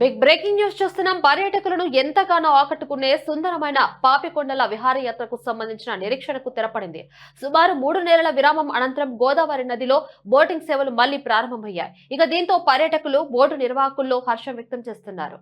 Big breaking news చూస్తున్నాం. పర్యాటకులను ఎంతగానో ఆకట్టుకునే సుందరమైన పాపికొండల విహారయాత్రకు సంబంధించిన నిరీక్షణకు తెరపడింది. సుమారు మూడు నెలల విరామం అనంతరం గోదావరి నదిలో బోటింగ్ సేవలు మళ్ళీ ప్రారంభమయ్యాయి. ఇక దీంతో పర్యాటకులు బోటు నిర్వాహకుల్లో హర్షం వ్యక్తం చేస్తున్నారు.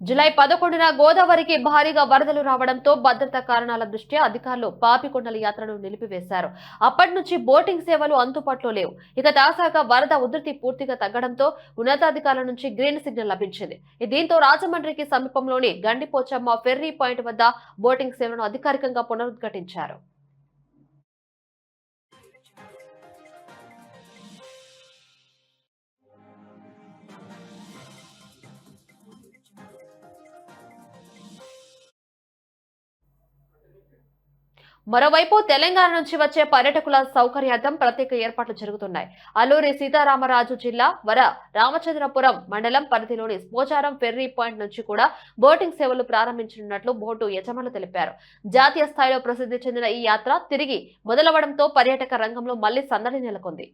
జులై పదకొండున గోదావరికి భారీగా వరదలు రావడంతో భద్రతా కారణాల దృష్ట్యా అధికారులు పాపికొండల యాత్రను నిలిపివేశారు. అప్పటి నుంచి బోటింగ్ సేవలు అందుబాటులో లేవు. ఇక తాజాగా వరద ఉధృతి పూర్తిగా తగ్గడంతో ఉన్నతాధికారుల నుంచి గ్రీన్ సిగ్నల్ లభించింది. దీంతో రాజమండ్రికి సమీపంలోని గండిపోచమ్మ ఫెర్రీ పాయింట్ వద్ద బోటింగ్ సేవలను అధికారికంగా పునరుద్ఘాటించారు. మరోవైపు తెలంగాణ నుంచి వచ్చే పర్యాటకుల సౌకర్యార్థం ప్రత్యేక ఏర్పాట్లు జరుగుతున్నాయి. అల్లూరి సీతారామరాజు జిల్లా వర రామచంద్రపురం మండలం పరిధిలోని పోచారం ఫెర్రీ పాయింట్ నుంచి కూడా బోటింగ్ సేవలు ప్రారంభించనున్నట్లు బోటు యజమానులు తెలిపారు. జాతీయ స్థాయిలో ప్రసిద్ధి చెందిన ఈ యాత్ర తిరిగి మొదలవడంతో పర్యాటక రంగంలో మళ్ళీ సందడి నెలకొంది.